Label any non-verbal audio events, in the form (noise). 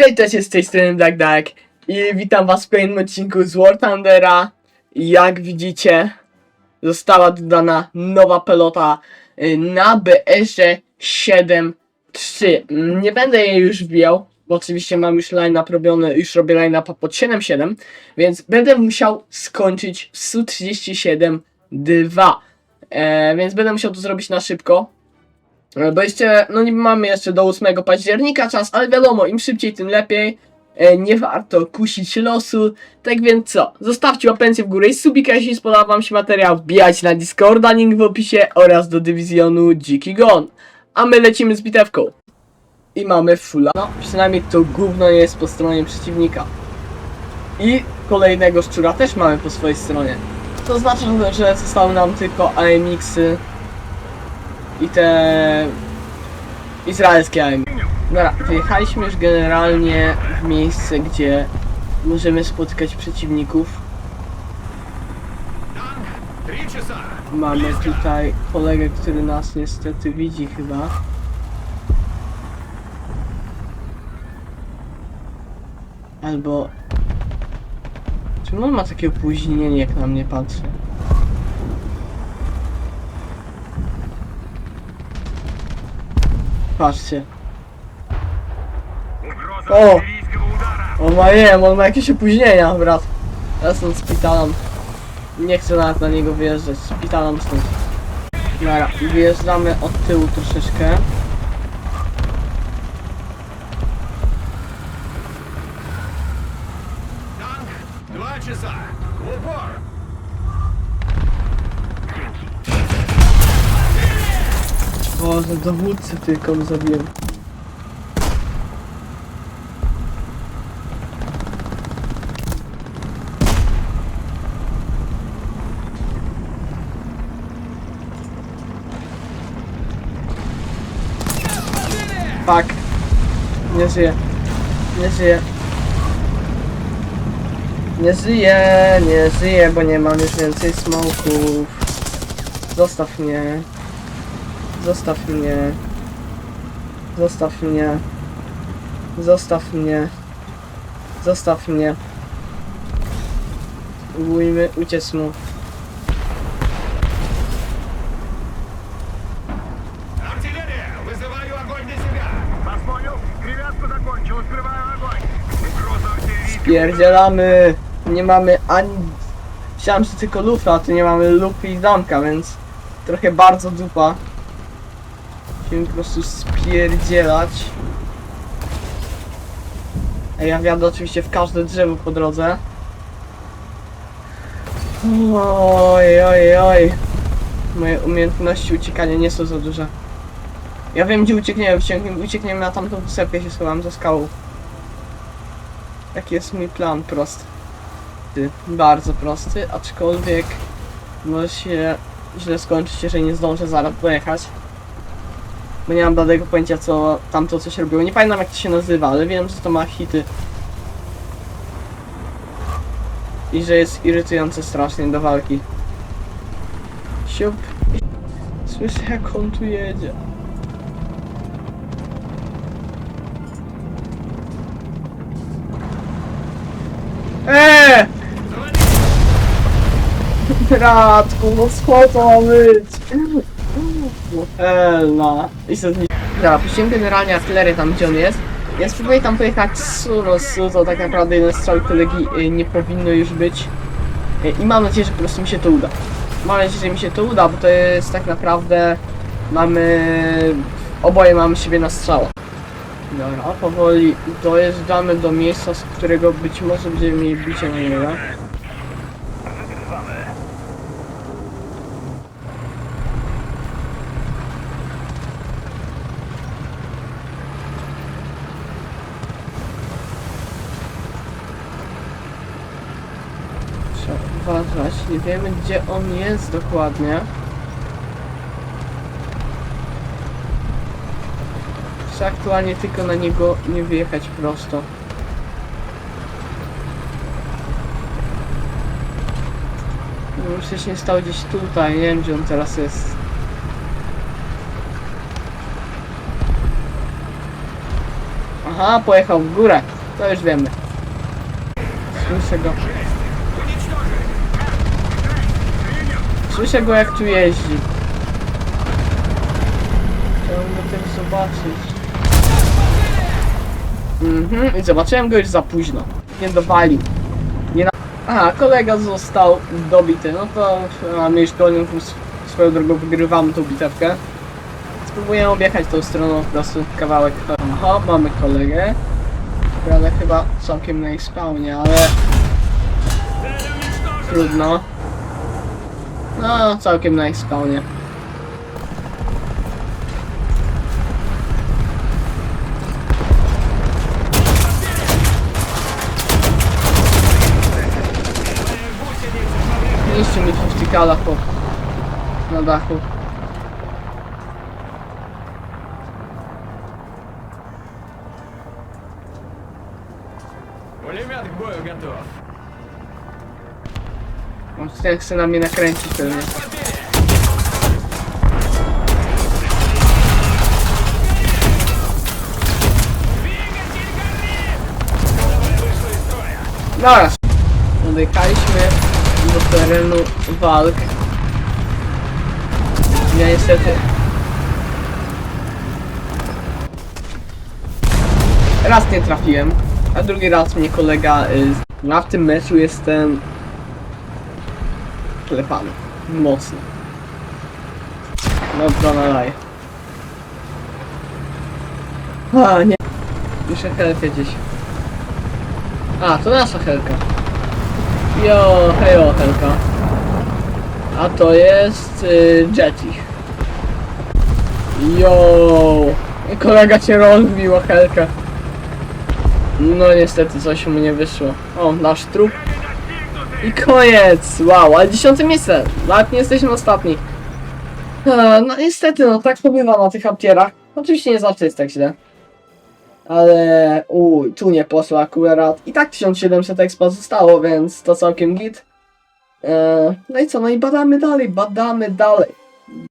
Cześć, cześć, z tej strony Black Duck i witam was w kolejnym odcinku z War Thundera. Jak widzicie, została dodana nowa pelota y, na BR-ze 7.3. Nie będę jej już wbijał, bo oczywiście mam już line-up robiony, już robię line-upa pod 7.7, więc będę musiał skończyć w 137.2. E, więc będę musiał to zrobić na szybko. Bo jeszcze, no nie mamy jeszcze do 8 października czas, ale wiadomo, im szybciej, tym lepiej. E, Nie warto kusić losu. Tak więc co? Zostawcie łapencję w górę i subika, jeśli spodobał wam się materiał. Wbijajcie na Discorda, link w opisie oraz do dywizjonu Dziki Gon. A my lecimy z bitewką. I mamy fulla. No, przynajmniej to gówno jest po stronie przeciwnika. I kolejnego szczura też mamy po swojej stronie. To znaczy, że zostały nam tylko AMX-y i te izraelskie armie. Dobra, wyjechaliśmy już generalnie w miejsce, gdzie możemy spotkać przeciwników. Mamy tutaj kolegę, który nas niestety widzi chyba. Albo... Czemu on ma takie opóźnienie, jak na mnie patrzy? Patrzcie. Ugroza O! On ma, nie wiem, on ma jakieś opóźnienia, brat. Ja stąd spitalam. Nie chcę nawet na niego wyjeżdżać. Spitalam stąd. Dobra, wyjeżdżamy od tyłu troszeczkę. Boże, dowódcy tylko zabiłem. Fuck. Nie żyje. Nie żyje. Nie żyje, nie żyje, bo nie mam już więcej smoków. Zostaw mnie. Zostaw mnie. Zostaw mnie. Zostaw mnie. Zostaw mnie. Próbujmy uciec mu. Spierdzielamy! Nie mamy ani... Chciałem, że tylko lufa, a tu nie mamy lupy i zamka, więc... Trochę bardzo dupa. Musimy po prostu spierdzielać. Ja wjadę oczywiście w każde drzewo po drodze. Oj, oj, oj. Moje umiejętności uciekania nie są za duże. Ja wiem gdzie uciekniemy, uciekniemy na tamtą wysepkę, się schowam za skałą. Taki jest mój plan prosty. Bardzo prosty, aczkolwiek może się źle skończyć, jeżeli nie zdążę zaraz dojechać. Bo nie mam bladego pojęcia co tamto coś robiło. Nie pamiętam jak to się nazywa, ale wiem, że to ma hity. I że jest irytujące strasznie do walki. Siup. Słyszę jak on tu jedzie. Eee! (laughs) Bratku, no co to ma być? Elna. I se Dobra, puściłem generalnie artylerię tam gdzie on jest. Ja spróbuję tam pojechać z Surosu, to tak naprawdę jeden strzał kolegi y, nie powinno już być. Y, I mam nadzieję, że po prostu mi się to uda. Mam nadzieję, że mi się to uda, bo to jest tak naprawdę... Mamy... Oboje mamy siebie na strzała. Dobra, powoli dojeżdżamy do miejsca, z którego być może będziemy mieli bicie na niego. Uważać, nie wiemy gdzie on jest dokładnie. Chcę aktualnie tylko na niego nie wyjechać prosto. No, wcześniej stał gdzieś tutaj, nie wiem gdzie on teraz jest. Aha, pojechał w górę. To już wiemy. Słyszę go. Słyszę go jak tu jeździ. Chciałbym też zobaczyć. Mhm, i zobaczyłem go już za późno. Nie dowalił. Nie na... Aha, kolega został dobity. No to mamy już kolejną swoją drogą wygrywamy tą bitewkę. Spróbuję objechać tą stroną po prostu kawałek. Aha, mamy kolegę. Ale chyba całkiem na ich ale trudno. No, całkiem na ich spawnie. Niszczy mi fiftikala po na dachu. Пулемет к бою готов. On chce, chce na mnie nakręcić pewnie. Dobra. Dojechaliśmy do terenu walk. Ja niestety... Raz nie trafiłem, a drugi raz mnie kolega... Y, w tym meczu jestem klepany. Mocno. Dobra, nalaj. A, nie. Muszę helkę gdzieś. A, to nasza helka. Jo, hejo, helka. A to jest y, Jetich. Jo, kolega cię rozbił o helkę. No niestety coś mu nie wyszło. O, nasz trup. I koniec! Wow, ale dziesiąte miejsce! Nawet nie jesteśmy ostatni. E, No niestety, no tak to bywa na tych aptierach. Oczywiście nie zawsze jest tak źle. Ale uj, tu nie poszło akurat. I tak 1700 expa zostało, więc to całkiem git. E, no i co, no i badamy dalej, badamy dalej.